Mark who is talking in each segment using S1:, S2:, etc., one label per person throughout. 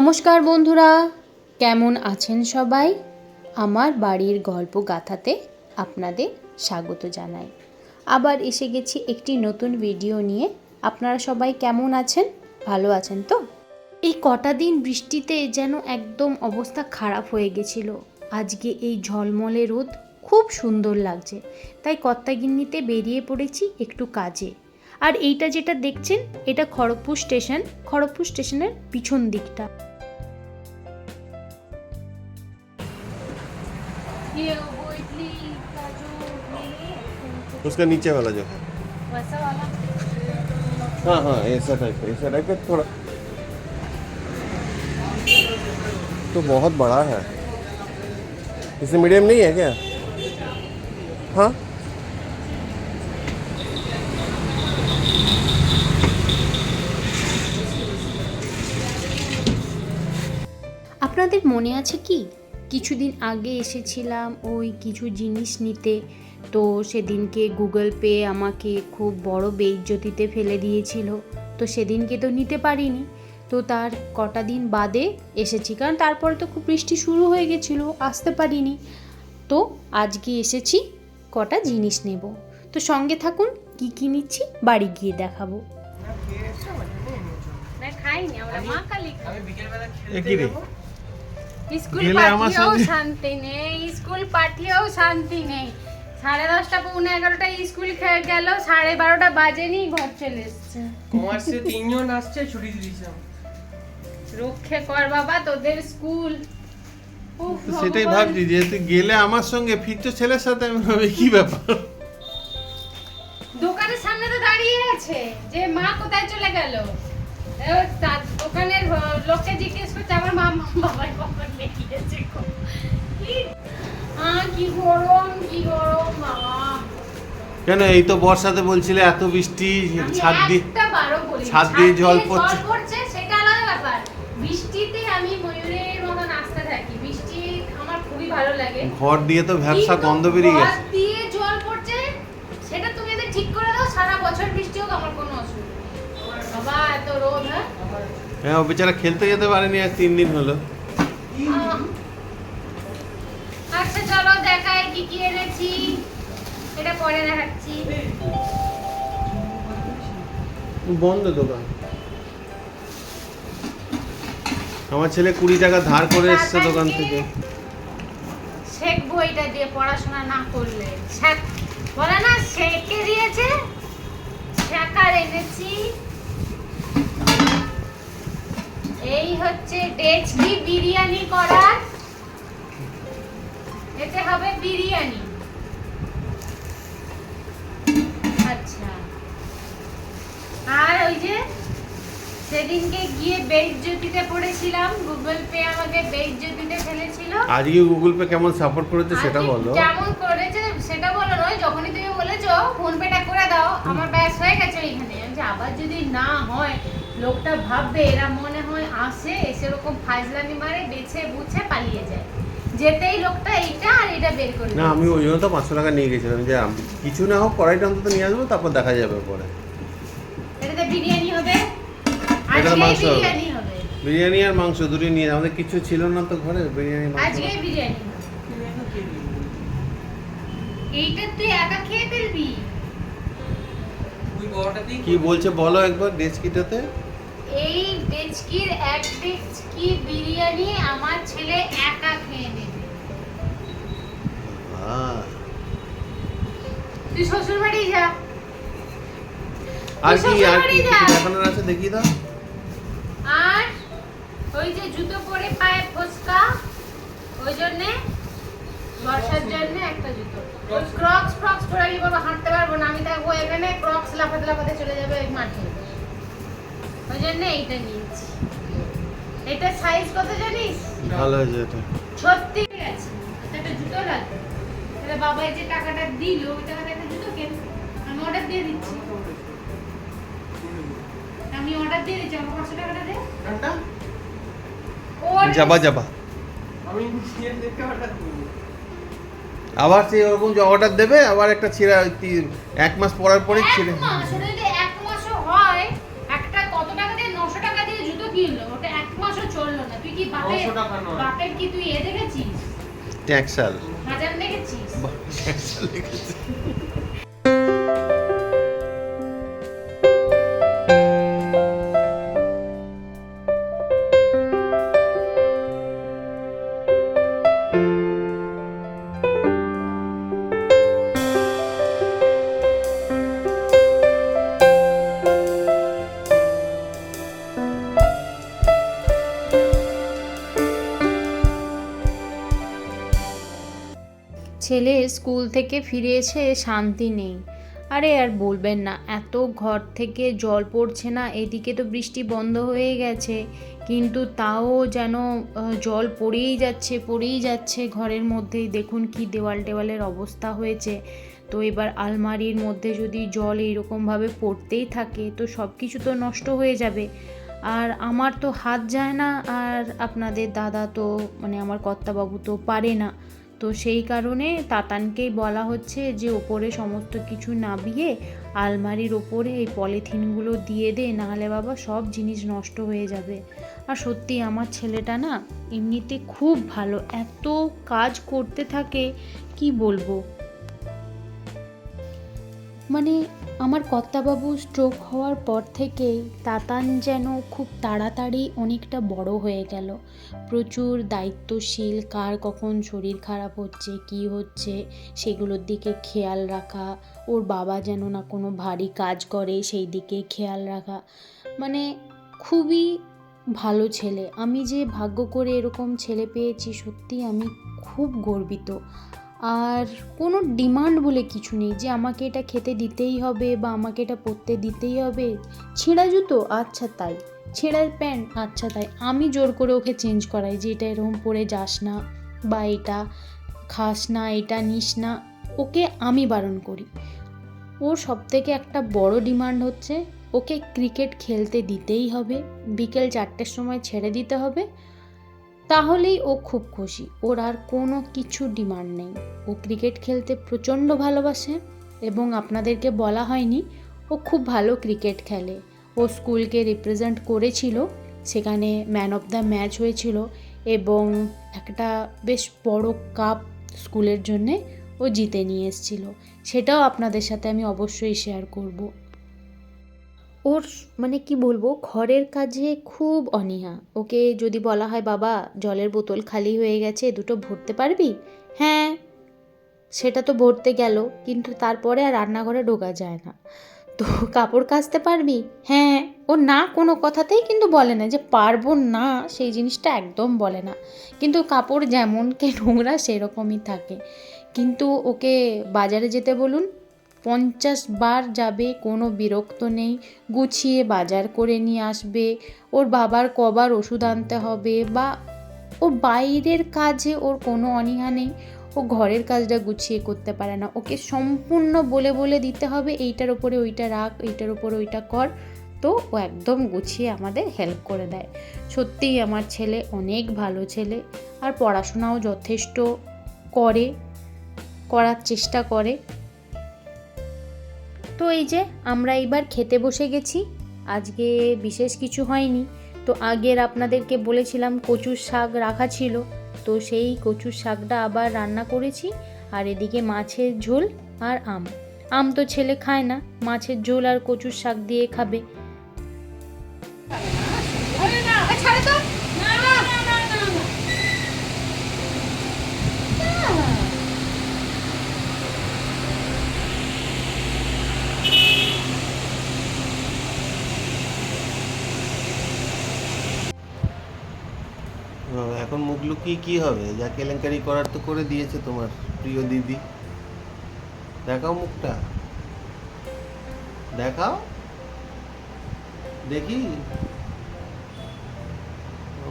S1: নমস্কার বন্ধুরা, কেমন আছেন সবাই? আমার বাড়ির গল্প গাথাতে আপনাদের স্বাগত জানাই। আবার এসে গেছি একটি নতুন ভিডিও নিয়ে। আপনারা সবাই কেমন আছেন? ভালো আছেন তো? এই কটা দিন বৃষ্টিতে যেন একদম অবস্থা খারাপ হয়ে গেছিল। আজকে এই ঝলমলে রোদ খুব সুন্দর লাগছে। তাই কর্তাগিন্নিতে বেরিয়ে পড়েছি একটু কাজে। আর এইটা যেটা দেখছেন, এটা খড়গপুর স্টেশন, খড়গপুর স্টেশনের পিছন দিকটা।
S2: उसका नीचे वाला जो है हाँ हाँ ऐसा टाइप ऐसा टाइप का थोड़ा तो बहुत बड़ा है इसे मीडियम नहीं है क्या हाँ
S1: আপনাদের মনে আছে কি কিছুদিন আগে এসেছিলাম ওই কিছু জিনিস নিতে। তো সেদিনকে গুগল পে আমাকে খুব বড় বেইজ্জতিতে ফেলে দিয়েছিল। তো সেদিনকে তো নিতে পারিনি। তো তার কটা দিন বাদে এসেছি। কারণ তারপরে তো খুব বৃষ্টি শুরু হয়ে গেছিল আসতে পারিনি। তো আজকে এসেছি কটা জিনিস নেব। তো সঙ্গে থাকুন কি কি নিচ্ছি বাড়ি গিয়ে দেখাবো। খাইনি আমরা মা কালী স্কুল
S2: আমার
S1: পাঠিয়েও
S2: সঙ্গে-
S1: শান্তি নেই স্কুল পাঠিয়েও শান্তি নেই। সাড়ে দশটা পৌনে এগারোটা স্কুল খেয়ে গেল সাড়ে বারোটা বাজেনি ঘর চলে এসছে।
S3: কমার্সে তিনজন আসছে ছুটি দিয়েছে
S1: রক্ষে কর বাবা তোদের স্কুল
S2: সেটাই ভাবছি যে তুই গেলে আমার সঙ্গে ফিরছো ছেলের সাথে আমি ভাবি কি ব্যাপার?
S1: দোকানের সামনে তো দাঁড়িয়ে আছে যে মা কোথায় চলে গেল? দোকানের আহ, লোককে জিজ্ঞেস করছে আমার মা বাবাই কখন দেখিয়েছে গো। কি গরম কি গরম বাবা
S2: কেন এই তো বর্ষাতে বলছিলে এত বৃষ্টি ছাদ দিয়ে। ছাদ দিয়ে জল পড়ছে।
S1: সেটা আলাদা ব্যাপার বৃষ্টিতে আমি ময়ূরের মতো নাচতে থাকি বৃষ্টি আমার খুবই ভালো লাগে
S2: ঘর দিয়ে তো ভ্যাবসা গন্ধ বেরিয়ে গেছে
S1: দিয়ে জল পড়ছে সেটা তুমি ঠিক করে দাও সারা বছর বৃষ্টি হোক আমার কোনো অসুবিধা হ্যাঁ?
S2: হ্যাঁ ও বেচারা খেলতে যেতে পারেনি আর তিন দিন হলো।
S1: আচ্ছা চলো দেখাই কি কি এনেছি। এটা পরে দেখাচ্ছি।
S2: বন্ধ দোকান। আমার ছেলে কুড়ি টাকা ধার করে এসছে দোকান থেকে।
S1: শেখবো এটা দিয়ে পড়াশোনা না করলে। শেখ বলে না শেখে দিয়েছে শেখার এনেছি। এই হচ্ছে ডেচকি বিরিয়ানি করার। এতে হবে বিরিয়ানি। আচ্ছা। আর ওই যে সেদিনকে গিয়ে বেইজ্জতিতে পড়েছিলাম। গুগল পে আমাকে বেইজ্জতিতে ফেলেছিল।
S2: আজকে গুগল পে কেমন সাপোর্ট করেছে সেটা বলো।
S1: কেমন করেছে সেটা বলো নয় যখনই তুমি বলেছ ফোন পেটা করে দাও। আমার ব্যাস হয়ে গেছে এখানে যে আবার যদি না হয় লোকটা ভাববে এরা মনে হয় আসে এসে ওরকম ফাজলামি মারে বেছে বুছে পালিয়ে যায়। যেতেই লোকটা এইটা আর এটা বের করে
S2: না আমি ওই জন্য তো পাঁচশো টাকা নিয়ে গেছিলাম যে আমি- কিছু না হোক কড়াইটা অন্তত নিয়ে আসব তারপর দেখা যাবে পরে।
S1: এটাতে বিরিয়ানি হবে আজকে
S2: মাংস হবে।
S1: বিরিয়ানি হবে।
S2: বিরিয়ানি আর মাংস দুটোই নিয়ে আমাদের কিছু ছিল না তো ঘরে বিরিয়ানি মাংস।
S1: আজকে বিরিয়ানি এইটা তুই একা খেয়ে ফেলবি?
S2: কি বলছে বলো একবার ডেস্কিটাতে।
S1: এই ডেচকির এক ডেচকি বিরিয়ানি আমার ছেলে একা খেয়ে নেবে। তুই শ্বশুর বাড়ি যা।
S2: আর কি আর কি দেখানোর আছে দেখিয়ে দাও।
S1: আর ওই যে জুতো পরে পায়ে ফসকা ওই জন্যে বর্ষার জন্য একটা জুতো। ক্রক্স ফ্রক্স পরে আমি বাবা হাঁটতে পারব না? আমি থাকব এখানে ক্রক্স লাফাতে লাফাতে চলে যাবে ওই মাঠে। ওই জন্য এইটা নিয়েছি। এটা সাইজ কত জানিস?
S2: ভালো হয়েছে এটা।
S1: সত্যি গেছে। একটা জুতো লাগবে তাহলে বাবা যে টাকাটা দিল ওই টাকাটা একটা জুতো কেন? আমি অর্ডার দিয়ে দিচ্ছি। আমি অর্ডার দিয়ে দিচ্ছি। আমার পাঁচশো টাকাটা দে।
S3: ডাটা
S1: ও order
S2: যাবা যাবা।
S3: আমি অর্ডার
S2: আবার সেই ওরকম যে অর্ডার দেবে আবার একটা ছিঁড়া এক মাস পরার পরে ছিঁড়ে
S1: মাস, ওটা যদি এক মাসও হয় একটা কত টাকা দিয়ে নশো টাকা দিয়ে জুতো কিনলো ওটা এক মাসও চলল না কি বাপের বাপের কি তুই এ দেখেছিস?
S2: ট্যাক্সাল।
S1: হাজার দেখেছিস?
S2: ট্যাক্সাল লিখেছে
S1: ছেলে স্কুল থেকে ফিরে এসে শান্তি নেই। আরে আর বলবেন না, এত ঘর থেকে জল পড়ছে না, এদিকে তো বৃষ্টি বন্ধ হয়ে গেছে। কিন্তু তাও যেন জল পড়েই যাচ্ছে পড়েই যাচ্ছে ঘরের মধ্যেই। দেখুন কি দেওয়াল টেওয়ালের অবস্থা হয়েছে। তো এবার আলমারির মধ্যে যদি জল এইরকমভাবে পড়তেই থাকে, তো সব কিছু তো নষ্ট হয়ে যাবে। আর আমার তো হাত যায় না, আর আপনাদের দাদা তো মানে আমার কর্তাবাবু তো পারে না। তো সেই কারণে তাতানকেই বলা হচ্ছে যে ওপরে সমস্ত কিছু নাবিয়ে আলমারির ওপরে এই পলিথিনগুলো দিয়ে দে, নাহলে বাবা সব জিনিস নষ্ট হয়ে যাবে। আর সত্যি আমার ছেলেটা না এমনিতে খুব ভালো, এত কাজ করতে থাকে, কি বলব? মানে আমার কর্তাবাবু স্ট্রোক হওয়ার পর থেকেই তাতান যেন খুব তাড়াতাড়ি অনেকটা বড় হয়ে গেল। প্রচুর দায়িত্বশীল, কার কখন শরীর খারাপ হচ্ছে, কি হচ্ছে, সেগুলোর দিকে খেয়াল রাখা, ওর বাবা যেন না কোনো ভারী কাজ করে, সেই দিকে খেয়াল রাখা। মানে খুবই ভালো ছেলে। আমি যে ভাগ্য করে এরকম ছেলে পেয়েছি সত্যি আমি খুব গর্বিত। আর কোনো ডিমান্ড বলে কিছু নেই যে আমাকে এটা খেতে দিতেই হবে বা আমাকে এটা পরতে দিতেই হবে। ছেঁড়া জুতো? আচ্ছা তাই। ছেঁড়ার প্যান্ট? আচ্ছা তাই। আমি জোর করে ওকে চেঞ্জ করাই যে এটা এরকম পরে যাস না বা এটা খাস না, এটা নিস না। ওকে আমি বারণ করি। ওর সব থেকে একটা বড় ডিমান্ড হচ্ছে, ওকে ক্রিকেট খেলতে দিতেই হবে। বিকেল চারটের সময় ছেড়ে দিতে হবে। তাহলেই ও খুব খুশি। ওর আর কোনো কিছু ডিমান্ড নেই। ও ক্রিকেট খেলতে প্রচণ্ড ভালোবাসে এবং আপনাদেরকে বলা হয়নি, ও খুব ভালো ক্রিকেট খেলে। ও স্কুলকে রিপ্রেজেন্ট করেছিল, সেখানে ম্যান অফ দ্য ম্যাচ হয়েছিল এবং একটা বেশ বড় কাপ স্কুলের জন্যে ও জিতে নিয়ে এসেছিল। সেটাও আপনাদের সাথে আমি অবশ্যই শেয়ার করব। ওর মানে কি বলব, ঘরের কাজে খুব অনীহা। ওকে যদি বলা হয়, বাবা, জলের বোতল খালি হয়ে গেছে, দুটো ভরতে পারবি? হ্যাঁ। সেটা তো ভরতে গেল, কিন্তু তারপরে আর রান্নাঘরে ঢোকা যায় না। তো কাপড় কাচতে পারবি? হ্যাঁ। ও না কোনো কথাতেই কিন্তু বলে না যে পারব না, সেই জিনিসটা একদম বলে না। কিন্তু কাপড় যেমন কে নোংরা, সেরকমই থাকে। কিন্তু ওকে বাজারে যেতে বলুন পঞ্চাশ বার যাবে, কোনো বিরক্ত নেই। গুছিয়ে বাজার করে নিয়ে আসবে। ওর বাবার কবার ওষুধ আনতে হবে বা ও বাইরের কাজে ওর কোনো অনীহা নেই। ও ঘরের কাজটা গুছিয়ে করতে পারে না। ওকে সম্পূর্ণ বলে বলে দিতে হবে, এইটার ওপরে ওইটা রাখ, এইটার ওপরে ওইটা কর। তো ও একদম গুছিয়ে আমাদের হেল্প করে দেয়। সত্যিই আমার ছেলে অনেক ভালো ছেলে আর পড়াশোনাও যথেষ্ট করে, করার চেষ্টা করে। তো এই যে, আমরা এইবার খেতে বসে গেছি। আজকে বিশেষ কিছু হয়নি। তো আগের আপনাদেরকে বলেছিলাম কচুর শাক রাখা ছিল। তো সেই কচুর শাকটা আবার রান্না করেছি। আর এদিকে মাছের ঝোল আর আম। আম তো ছেলে খায় না। মাছের ঝোল আর কচুর শাক দিয়ে খাবে
S2: ও, এখন মুখ লুকিয়ে কি হবে? যা কেলেঙ্কারি করার তো করে দিয়েছে তোমার প্রিয় দিদি। দেখাও মুখটা। দেখাও। দেখি।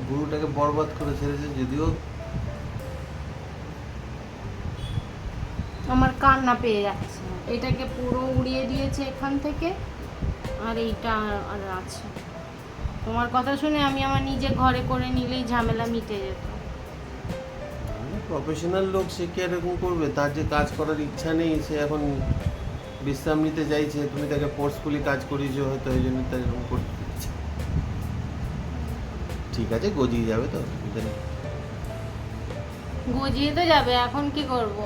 S2: গুরুটাকে বরবাদ করে ছেড়েছে যদিও।
S1: আমার কান্না পেয়ে যাচ্ছে। এটাকে পুরো উড়িয়ে দিয়েছে এখান থেকে, আর এইটা আর আছে। তোমার কথা শুনে আমি আমার নিজে ঘরে করে নিলেই ঝামেলা মিটে যেত।
S2: প্রফেশনাল লোক সে কি এরকম করবে? তার যে কাজ করার ইচ্ছা নেই সে এখন বিশ্রাম নিতে চাইছে তুমি তাকে ফোর্সফুলি কাজ করিয়েছো হয়তো এই জন্য তার এরকম করতে দিচ্ছে। ঠিক আছে গজিয়ে যাবে তো
S1: গজিয়ে তো যাবে এখন কি করব?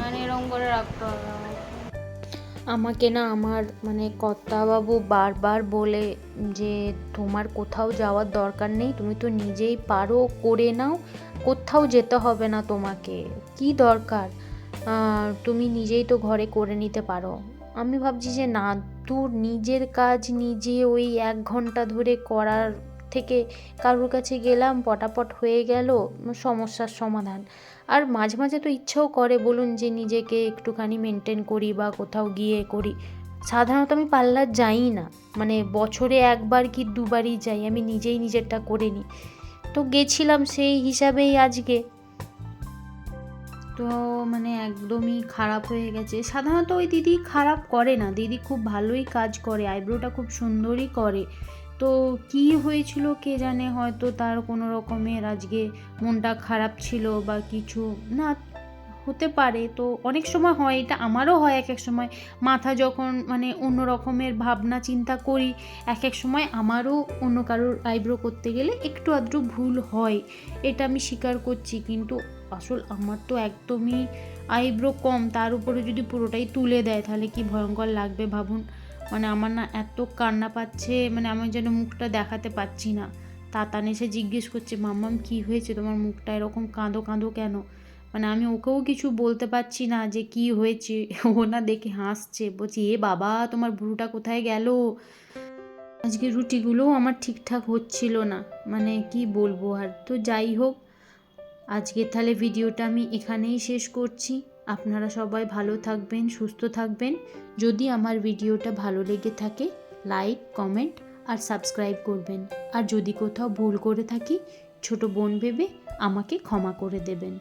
S1: মানে এরকম করে রাখতে হবে আমাকে না আমার মানে কর্তাবাবু বারবার বলে যে তোমার কোথাও যাওয়ার দরকার নেই তুমি তো নিজেই পারো করে নাও। কোথাও যেতে হবে না তোমাকে। কি দরকার? তুমি নিজেই তো ঘরে করে নিতে পারো। আমি ভাবছি যে না, তোর নিজের কাজ নিজে ওই এক ঘণ্টা ধরে করার থেকে কারোর কাছে গেলাম, পটাপট হয়ে গেল, সমস্যার সমাধান। আর মাঝে মাঝে তো ইচ্ছেও করে বলুন যে নিজেকে একটুখানি মেনটেন করি বা কোথাও গিয়ে করি। সাধারণত আমি পার্লার যাই না। মানে বছরে একবার কি দুবারই যাই, আমি নিজেই নিজেরটা করে নিই। তো গেছিলাম সেই হিসাবেই আজকে। তো মানে একদমই খারাপ হয়ে গেছে। সাধারণত ওই দিদি খারাপ করে না, দিদি খুব ভালোই কাজ করে, আইব্রোটা খুব সুন্দরই করে। তো কি হয়েছিল কে জানে, হয়তো তার কোনো রকমের আজকে মনটা খারাপ ছিল বা কিছু, না হতে পারে। তো অনেক সময় হয়, এটা আমারও হয় এক এক সময়। মাথা যখন মানে অন্য রকমের ভাবনা, চিন্তা করি, এক এক সময় আমারও অন্য কারোর আইব্রো করতে গেলে একটু আধটু ভুল হয়। এটা আমি স্বীকার করছি। কিন্তু আসল আমার তো একদমই আইব্রো কম। তার উপরে যদি পুরোটাই তুলে দেয়, তাহলে কি ভয়ঙ্কর লাগবে ভাবুন? মানে আমার না এত কান্না পাচ্ছে মানে আমি যেন মুখটা দেখাতে পাচ্ছি না। তাতান এসে জিজ্ঞেস করছে, মাম্মাম, কি হয়েছে? তোমার মুখটা এরকম কাঁদো কাঁদো কেন? মানে আমি ওকেও কিছু বলতে পারছি না যে কি হয়েছে। ও না দেখে হাসছে। বলছি, এ বাবা, তোমার ভুরুটা কোথায় গেল? আজকে রুটিগুলোও আমার ঠিকঠাক হচ্ছিল না। মানে কি বলব আর। তো যাই হোক, আজকে তাহলে ভিডিওটা আমি এখানেই শেষ করছি। আপনারা সবাই ভালো থাকবেন, সুস্থ থাকবেন। যদি আমার ভিডিওটা ভালো লেগে থাকে, লাইক, কমেন্ট আর সাবস্ক্রাইব করবেন। আর যদি কোথাও ভুল করে থাকি, ছোট বোন ভেবে আমাকে ক্ষমা করে দেবেন।